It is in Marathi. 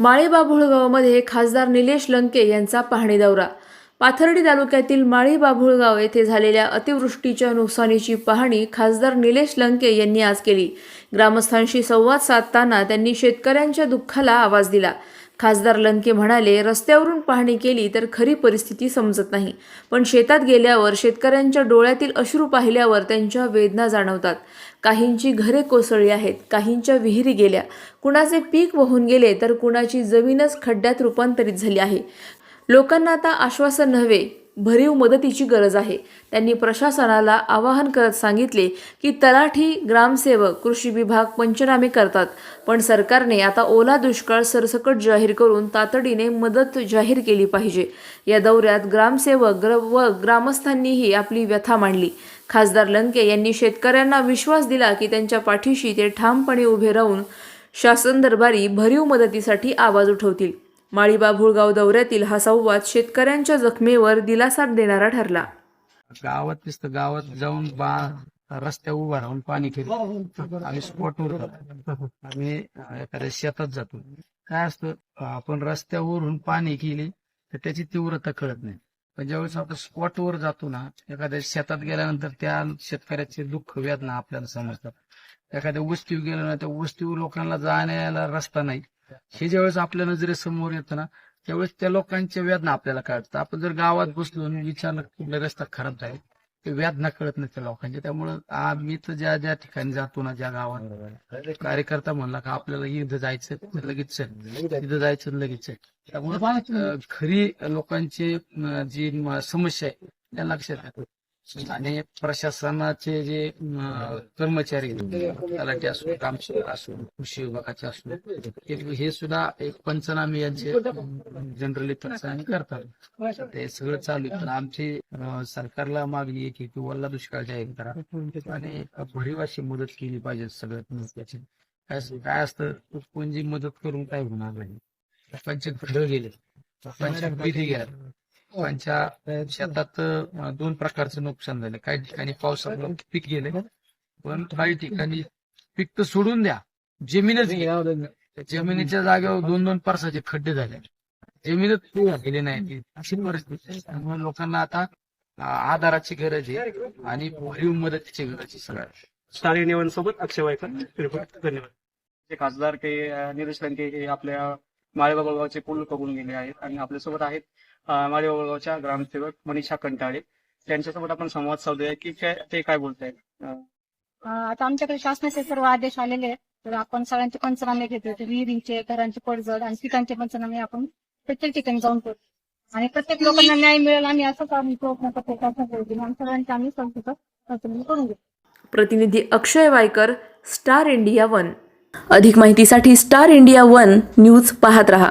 माळीबाभुळगावमध्ये खासदार निलेश लंके यांचा पाहणी दौरा. पाथर्डी तालुक्यातील माळी बाभुळगाव येथे झालेल्या अतिवृष्टीच्या नुकसानीची पाहणी खासदार निलेश लंके यांनी आज केली. ग्रामस्थांशी संवाद साधताना त्यांनी शेतकऱ्यांच्या दुःखाला आवाज दिला. खासदार लंके म्हणाले रस्त्यावरून पाहणी केली तर खरी परिस्थिती समजत नाही. पण शेतात गेल्यावर शेतकऱ्यांच्या डोळ्यातील अश्रू पाहिल्यावर त्यांच्या वेदना जाणवतात. काहींची घरे कोसळली आहेत काहींच्या विहिरी गेल्या. कुणाचे पीक वाहून गेले तर कुणाची जमीनच खड्ड्यात रूपांतरित झाली आहे. लोकांना आता आश्वासन नव्हे भरीव मदतीची गरज आहे. त्यांनी प्रशासनाला आवाहन करत सांगितले की तलाठी ग्रामसेवक कृषी विभाग पंचनामे करतात पण सरकारने आता ओला दुष्काळ सरसकट जाहीर करून तातडीने मदत जाहीर केली पाहिजे. या दौऱ्यात ग्रामसेवक ग्र व ग्रामस्थांनीही आपली व्यथा मांडली. खासदार लंके यांनी शेतकऱ्यांना विश्वास दिला की त्यांच्या पाठीशी ते ठामपणे उभे राहून शासन दरबारी भरीव मदतीसाठी आवाज उठवतील. माळीबा भुळगाव दौऱ्यातील हा संवाद शेतकऱ्यांच्या जखमेवर दिलासा देणारा ठरला. गावात नुसतं गावात जाऊन बा रस्त्या उभा राहून पाणी फिरतो आम्ही स्पॉटवर जातो. आम्ही एखाद्या शेतात जातो. काय असतं आपण रस्त्यावरून पाणी केली तर त्याची तीव्रता कळत नाही. पण ज्यावेळेस आपण स्पॉटवर जातो ना एखाद्या शेतात गेल्यानंतर त्या शेतकऱ्याचे दुःख वेदना आपल्याला समजतात. एखाद्या वस्तीवर गेलं ना त्या वस्तीवर लोकांना जाण्याला रस्ता नाही. हे ज्यावेळेस आपल्या नजरेसमोर येतं ना त्यावेळेस त्या लोकांच्या वेदना आपल्याला कळतात. आपण जर गावात बसलो आणि विचारलं कुठला रस्ता खराब आहे ते वेदना कळत नाही त्या लोकांच्या. त्यामुळं आम्ही तर ज्या ज्या ठिकाणी जातो ना ज्या गावात कार्यकर्ता म्हणला का आपल्याला इथं जायचं लगेच इथं जायचं लगेच त्यामुळे खरी लोकांची जी समस्या आहे त्या लक्षात येतात. आणि प्रशासनाचे जे कर्मचारी आहेत, तलाठी असो ग्रामसेवक असो कृषी विभागाचे असो हे- सुद्धा एक पंचनामे यांचे जनरली पंचनामे करतात. ते सगळं चालू पण आमची सरकारला मागणी आहे की की वल्ला दुष्काळ जाहीर करा. आणि भरीव अशी मदत केली पाहिजे सगळ्यात महत्वाची काय काय असतं कोणजी मदत करून काय होणार नाही. पंचक गेले. लोकांच्या गेल्या त्यांच्या शेतात दोन प्रकारचं नुकसान झालं. काही ठिकाणी पावसामुळे पीक गेले पण काही ठिकाणी पीक तर सोडून द्या. जमीनच जमिनीच्या जागेवर दोन दोन परसाचे खड्डे झाले. जमीनच झालेली नाही अशी परिस्थिती त्यामुळे लोकांना आता आधाराची गरज आहे आणि भरीव मदतीची गरज आहे सगळ्या स्टार सोबत अक्षय वायकर धन्यवाद. खासदार के नीरज लंके हे आपल्या माळेबाबा गावचे पूल गेले आहेत आणि आपल्यासोबत आहेत. अं, माळेबाबा गावच्या ग्रामसेवक मनीषा कंटाळे. त्यांच्यासोबत आपण संवाद साधूया की काय- ते काय बोलतायत? आता आमच्याकडे शासनाचे सर्व आदेश आलेले आहेत. तर आपण सगळ्यांचे पंचनामे घेतो ते विहिरींचे घरांचे पडझड आणि पिकांचे पंचनामे आपण प्रत्येक ठिकाणी जाऊन करतो आणि प्रत्येक लोकांना न्याय मिळेल आणि असंच आम्ही प्रयत्न करतो सगळ्यांचे आम्ही संस्कृत पंचनामे करून घेतो प्रतिनिधी Akshay Waykar star India one. अधिक माहितीसाठी स्टार इंडिया वन न्यूज पाहत रहा.